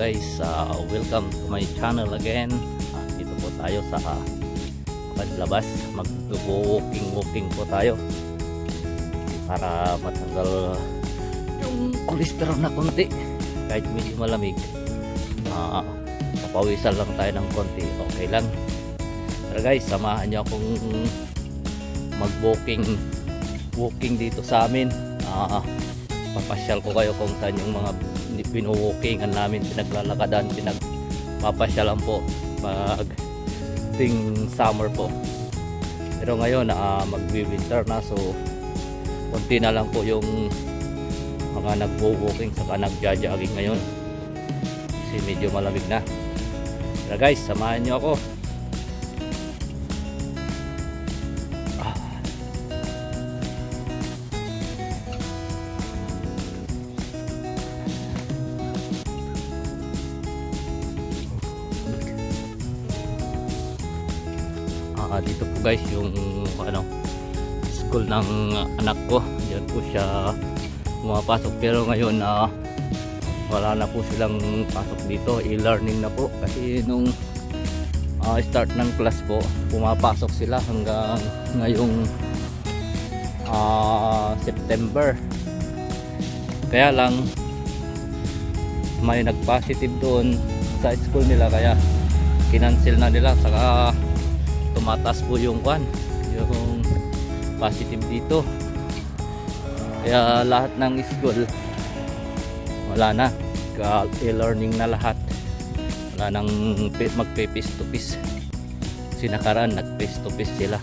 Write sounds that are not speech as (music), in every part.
guys, uh, welcome to my channel again. Uh, dito po tayo sa uh, paglabas, mag-walking walking po tayo para matanggal yung cholesterol na konti kahit medyo malamig. Uh, papawisan lang tayo ng konti, okay lang. Pero guys, samahan niyo akong mag-walking walking dito sa amin. Ah, papasyal ko kayo kung saan yung mga pinuwalkingan namin, pinaglalakadan, pinagpapasyalan po pag ting summer po. Pero ngayon, uh, magwi-winter na so konti na lang po yung mga nagwo-walking saka nagja-jogging ngayon. Kasi medyo malamig na. Pero guys, samahan nyo ako. Ng anak ko. Diyan po siya pumapasok. Pero ngayon na wala na po silang pasok dito. E-learning na po. Kasi nung ah, start ng class po pumapasok sila hanggang ngayong ah, September. Kaya lang may nag-positive doon sa school nila. Kaya kinancel na nila. Saka tumataas po yung kwan positive dito. Kaya lahat ng school wala na. E-learning na lahat. Wala nang magpe face to face sinakaraan nag face to face sila.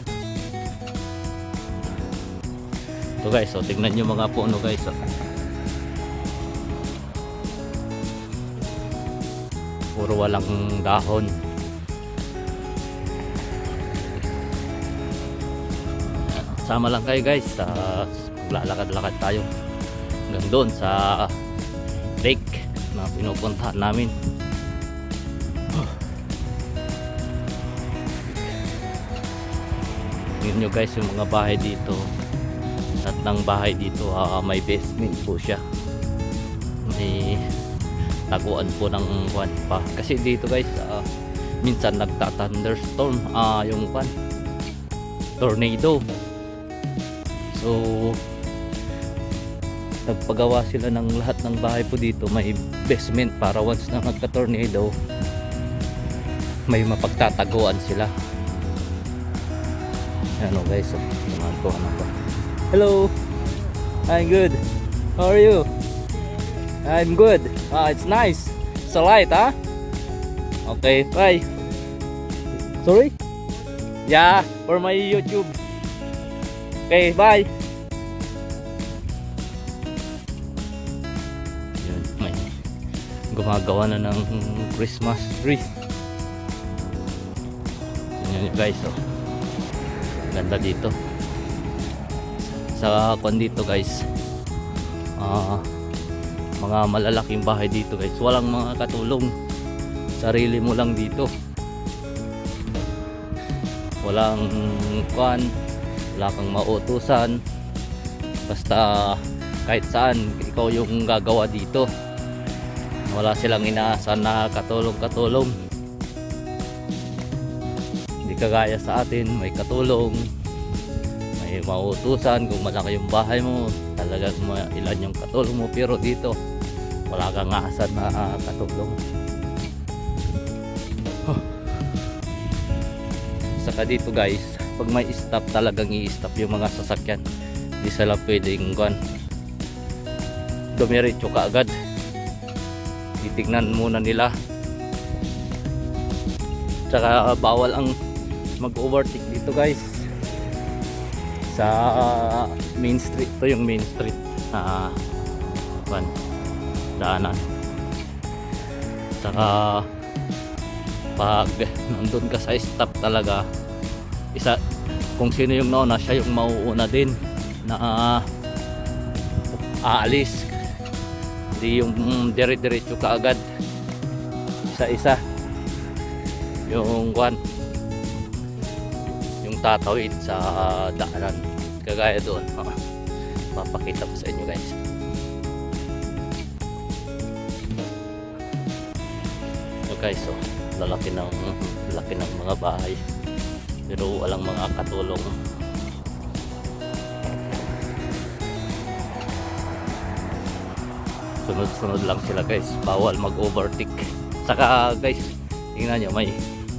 Ito guys so tingnan nyo mga puno guys oh. puro walang dahon sama lang kayo guys. Sa lalakad-lakad tayo. Hanggang doon sa lake na pinupuntahan namin. (sighs) Yun nyo guys yung mga bahay dito. Ng bahay dito uh, may basement po siya. May taguan po ng kwan pa. Kasi dito guys uh, minsan nagta thunderstorm uh, yung kwan. Tornado So nagpagawa sila ng lahat ng bahay po dito may basement para once na magka-tornado may mapagtataguan sila. Ano guys, so, naman ko ano ba. Hello. I'm good. How are you? I'm good. Ah, it's nice. It's a light, huh? Okay, bye. Sorry? Yeah, for my YouTube. Okay, bye. Gumagawa na ng Christmas tree. Yun guys, oh. Ganda dito. Sa kwan dito guys. Ah, mga malalaking bahay dito guys. Walang mga katulong. Sarili mo lang dito. Walang kwan wala kang mautusan basta kahit saan ikaw yung gagawa dito wala silang inaasahan na katulong katulong hindi kagaya sa atin may katulong may mautusan kung malaki yung bahay mo talagang ilan yung katulong mo. Pero dito wala kang aasan na katulong. Huh. saka dito guys pag may stop talagang i-stop yung mga sasakyan. Hindi sila pwedeng guan dumiretso ka agad titignan muna nila. Tsaka uh, bawal ang mag overtake dito guys. Sa uh, main street. To yung main street na uh, daanan. Saka pag nandun ka sa stop talaga isa kung sino yung nauna siya yung mauuna din na uh, aalis hindi yung dire-diretso ka agad. Isa-isa yung kwan yung tatawid sa daanan. Kagaya doon. Papakita ko sa inyo guys. Guys, so lalaki ng lalaki ng mga bahay. Pero walang mga katulong. Sunod-sunod lang sila guys. Bawal mag-overtake. Saka guys, tingnan nyo, may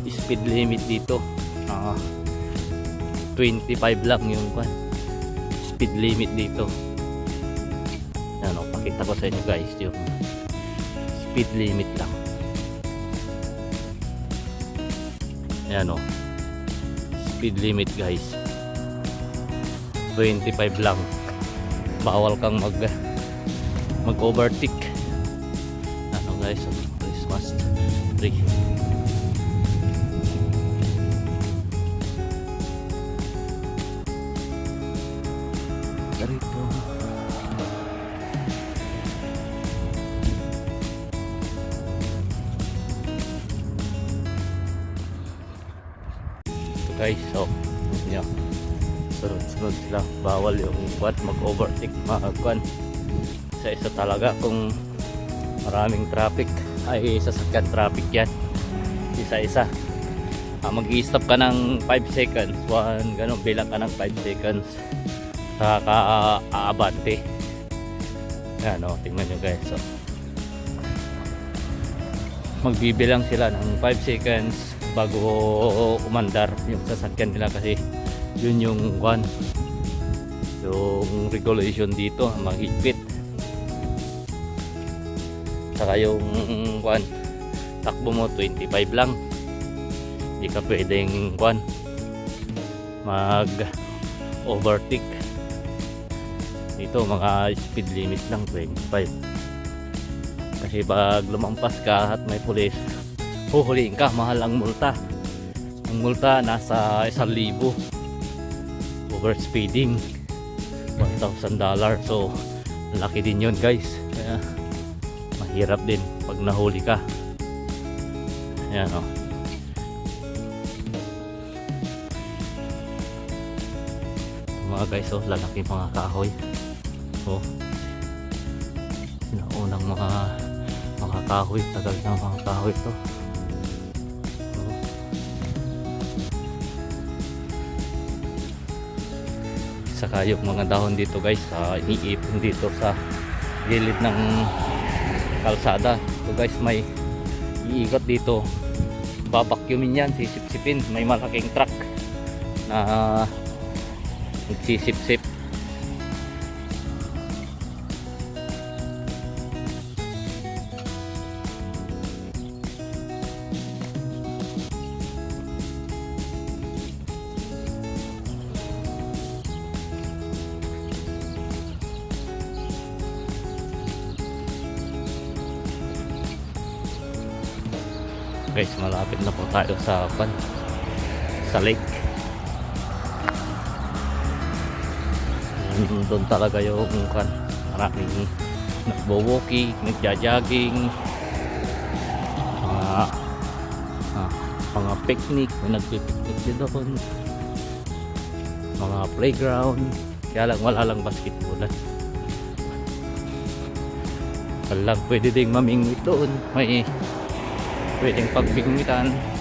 speed limit dito. Ah, 25 lang yung kwan. Speed limit dito. Ano, pakita ko sa inyo guys yung speed limit lang. Ayan o. Speed limit guys. 25 lang. Bawal kang mag mag overtake. Ano guys, oh, Christmas tree. Darito. Ito guys, so, yun nyo. Sunod-sunod sila. Bawal yung quad mag-overtake, mag-quad. Sa isa talaga kung maraming traffic ay sasakyan traffic yan. Isa-isa. Ah, mag-i-stop ka ng 5 seconds. One, ganun, bilang ka ng 5 seconds. Saka aabante. Yan o, tingnan nyo guys. So, magbibilang sila ng 5 seconds bago umandar yung sasakyan nila kasi yun yung one yung regulation dito mahigpit saka yung one takbo mo 25 lang. Hindi ka pwedeng one mag overtake dito mga speed limit lang 25 kasi pag lumampas ka at may pulis huhuliin ka mahal ang multa. Ang multa nasa 1,000 over speeding 1,000 dollar so laki din yun guys mahirap din pag nahuli ka. Ayan o mga guys oh lalaki mga kahoy. Oh. Unang mga mga kahoy. Tagal na mga kahoy to. Oh. saka yung mga dahon dito guys uh, iniipon dito sa gilid ng kalsada. So guys may iikot dito. Babakyumin yan sisip-sipin. May malaking truck na nagsisip-sip tayo sa pan sa lake. Yun, doon talaga yung kan maraming nagbo-walking nagja-jogging. Mga ah, mga picnic may nagpipiknik din doon mga playground. Kaya lang wala lang basketballan wala lang pwede ding mamingwit doon. May pwedeng pagbigmitan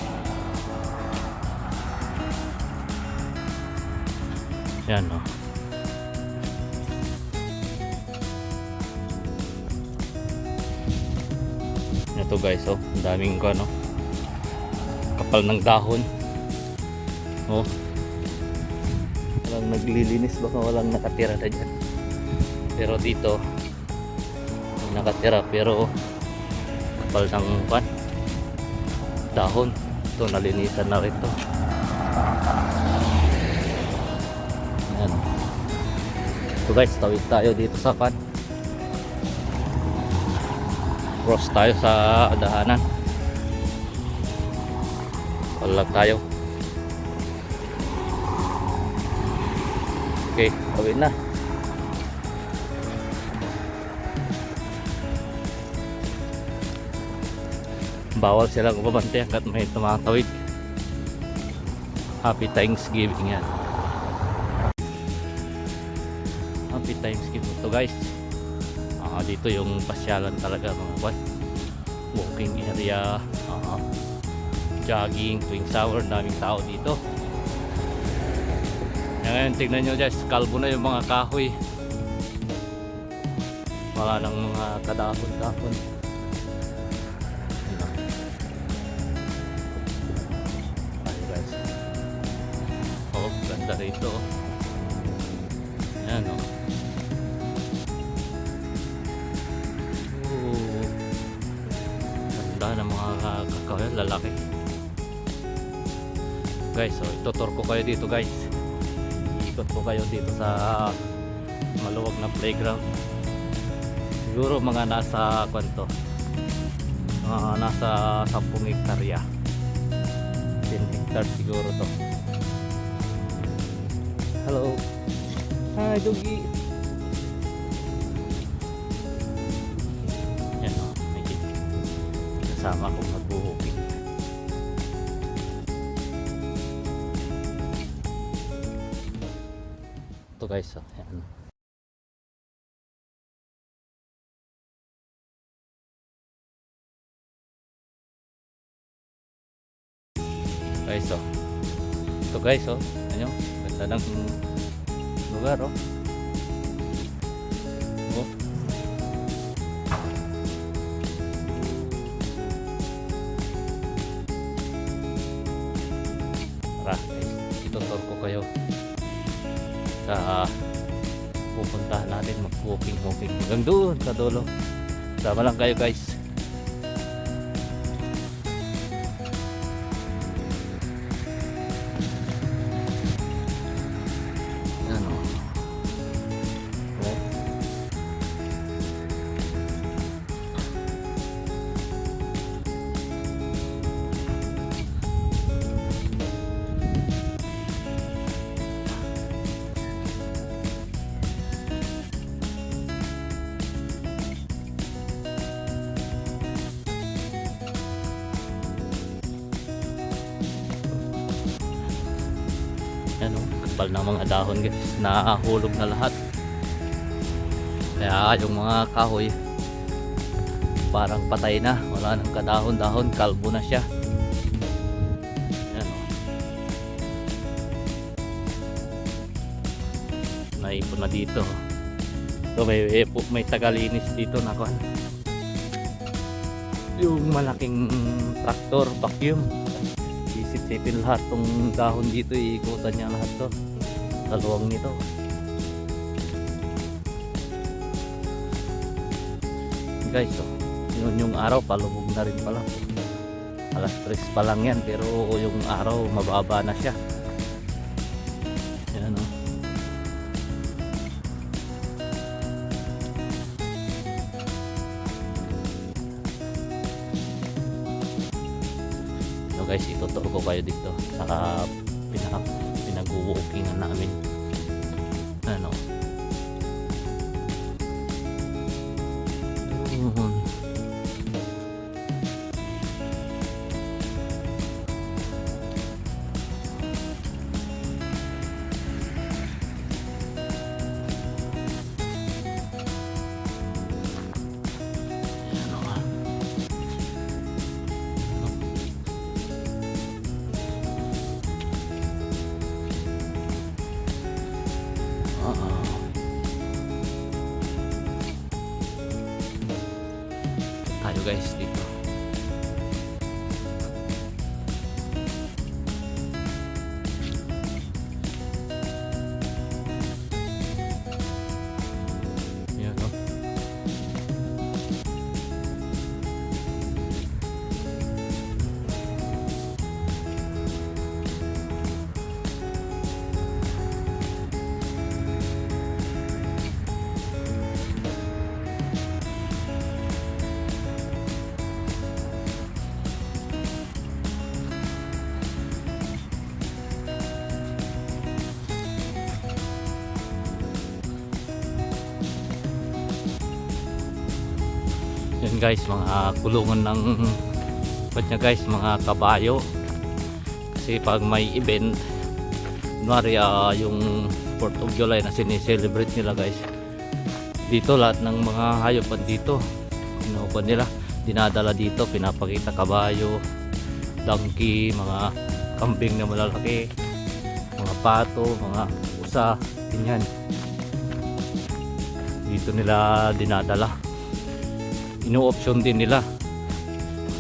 yan no ito guys oh. Ang daming ko ano kapal ng dahon. Oh. Walang naglilinis baka walang nakatira na dyan. Pero dito nakatira pero kapal ng pan dahon. Ito nalinisan na rin to yan so guys tawid tayo dito sa pan cross tayo sa dahanan wala tayo. Okay tawid na. Bawal silang umabante hanggat may tumatawid. Happy thanksgiving yan happy thanksgiving to guys. Ah, dito yung pasyalan talaga mga kwan walking area ah, jogging tuwing summer daming tao dito. Ngayon tignan nyo guys kalbo na yung mga kahoy. Wala nang mga kadahon-dahon kayo dito guys. Ikot ko kayo dito sa maluwag na playground. Siguro mga nasa kwanto. Mga nasa 10 hektarya. 10 hectares siguro to. Hello. Hi, Doggy. Yan o, may kasama kong Ito guys, oh, yan. Guys, oh. Ito guys, oh. Ano? Ganda ng lugar, oh. Ko kayo sa pupuntahan natin mag-walking-walking hanggang doon sa dulo. Sama lang kayo guys. Kapal ng mga dahon guys, nahulog na lahat. Kaya yung mga kahoy parang patay na, wala nang kadahon-dahon, kalbo na siya. Yan o. Naipon na dito. So may, may tagalinis dito na kan. Yung malaking traktor, vacuum isip-sipin lahat tong dahon dito iikutan niya lahat to. Sa luwang nito guys oh, yun yung araw palubog na rin pala. Alas 3 pa lang yan pero yung araw mababa na siya dito Guys, mga kulungan ng niya guys, mga kabayo. Kasi pag may event, kunwari ah, yung 4th of July na sinicelebrate nila guys. Dito lahat ng mga hayop dito. Inuupan nila. dinadala dito pinapakita kabayo donkey mga kambing na malalaki mga pato mga usa ganyan dito nila dinadala ino-option din nila.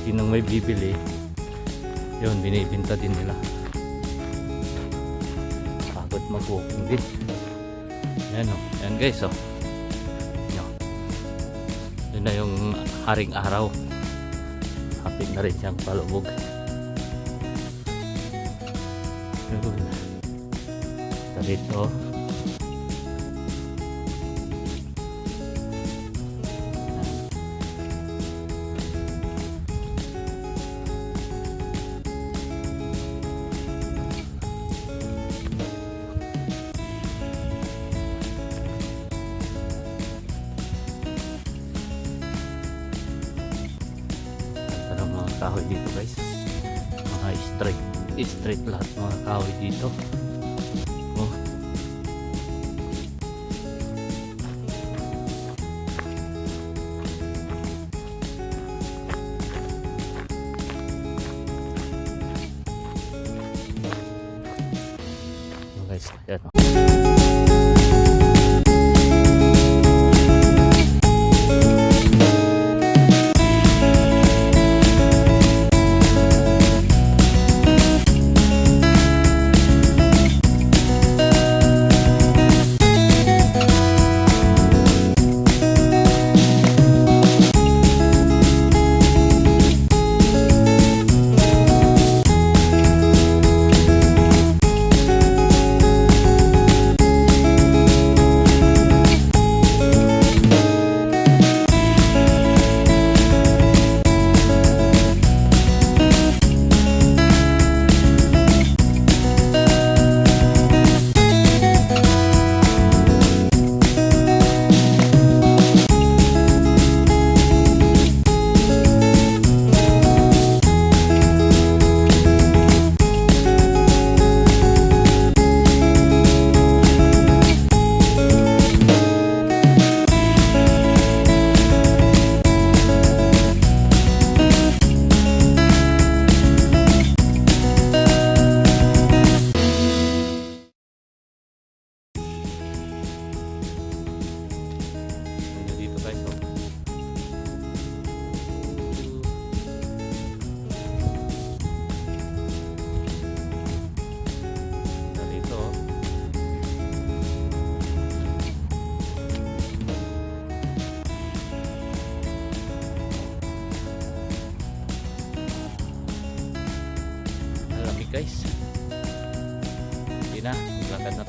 Sinong may bibili. Yun binibinta din nila. Pagod mag-walking din. Yan o yan guys o yan. yun na yung haring araw. Hapit na rin siyang palubog. Yun. Ito dito Oh, guys,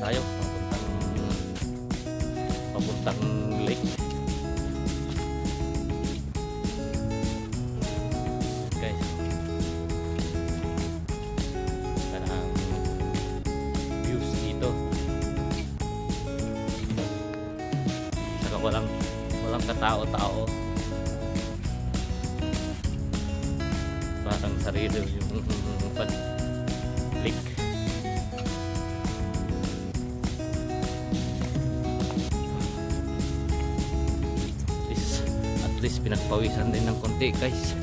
tayo. Papuntang papuntang lake. Guys. Parang views dito. Saka walang walang katao-tao. Parang sarili yung (laughs) pag least pinagpawisan din ng konti guys.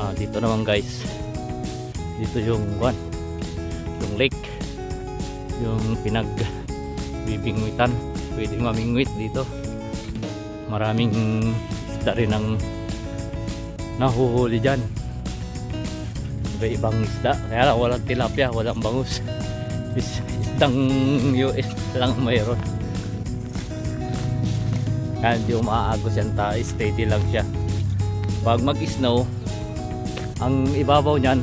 Ah dito naman guys dito yung one yung lake yung pinag bibingwitan. Pwedeng mamingwit dito. Maraming isda rin ang nahuhuli dyan. Iba ibang isda. Kaya lang walang tilapia walang bangus. (laughs) Is, isdang US lang mayroon. Kaya hindi umaagos yan ta steady lang siya. Pag mag snow ang ibabaw niyan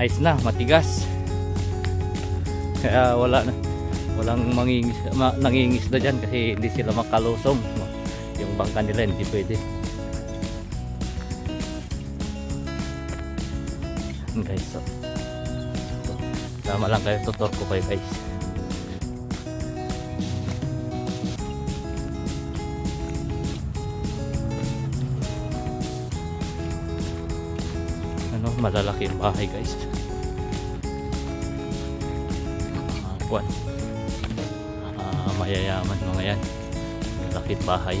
ice na matigas kaya wala na walang mangingis, ma, nangingisda dyan kasi hindi sila makalusong yung bangka nila hindi pwede guys so. Tama lang kayo, tutor ko kayo guys. Malalaki yung bahay guys. Uh, kwan. Ah, mayayaman mga yan. Malaki bahay.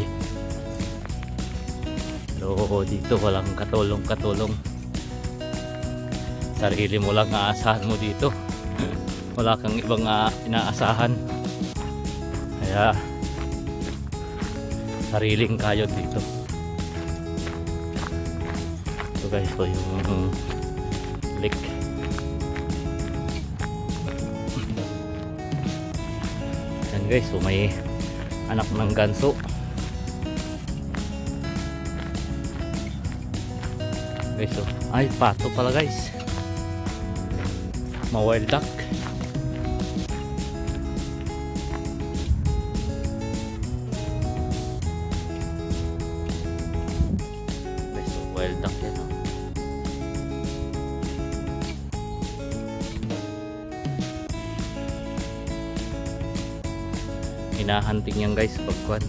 Pero dito walang katulong-katulong. Sarili mo lang aasahan mo dito. (clears throat) Wala kang ibang ah, inaasahan. Kaya sariling kayod dito. So guys, ito yung lake. Yan guys, so may anak ng ganso. Guys, so, ay pato pala guys. Ma-wild duck. Hinahunting yan guys pagkuhan.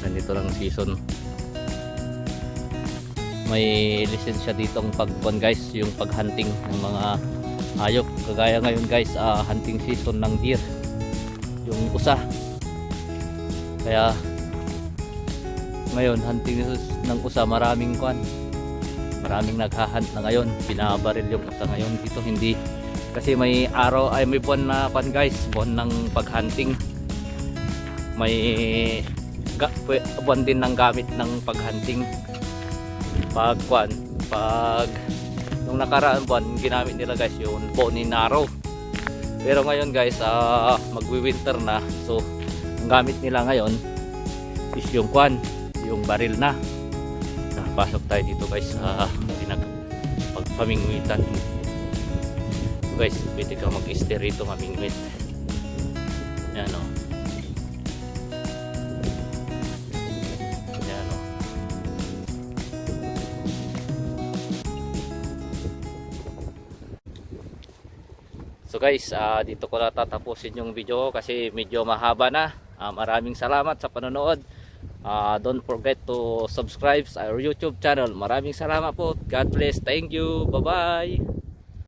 Ganito lang season. May lisensya dito ang pagkuhan guys yung paghunting ng mga hayop. Kagaya ngayon guys ah, hunting season ng deer. Yung usa. Kaya ngayon hunting ng usa maraming kwan. Maraming naghahunt na ngayon. Binabaril yung usa ngayon. Dito hindi kasi may araw ay may buwan na kwan guys. Buwan ng paghunting. May ga, buwan din ng gamit ng paghunting. Pag kwan pag nung nakaraan buwan ginamit nila guys yung Bonin Arrow pero ngayon guys ah magwi-winter na. So ang gamit nila ngayon is yung kwan yung baril na. Napasok tayo dito guys sa pinag pagpamingwitan so guys pwede ka mag-stay rito mamingwit yan o yan o So guys, ah, dito ko na tatapusin yung video kasi medyo mahaba na. Ah, maraming salamat sa panonood. Ah, don't forget to subscribe sa our YouTube channel. Maraming salamat po. God bless. Thank you. Bye-bye.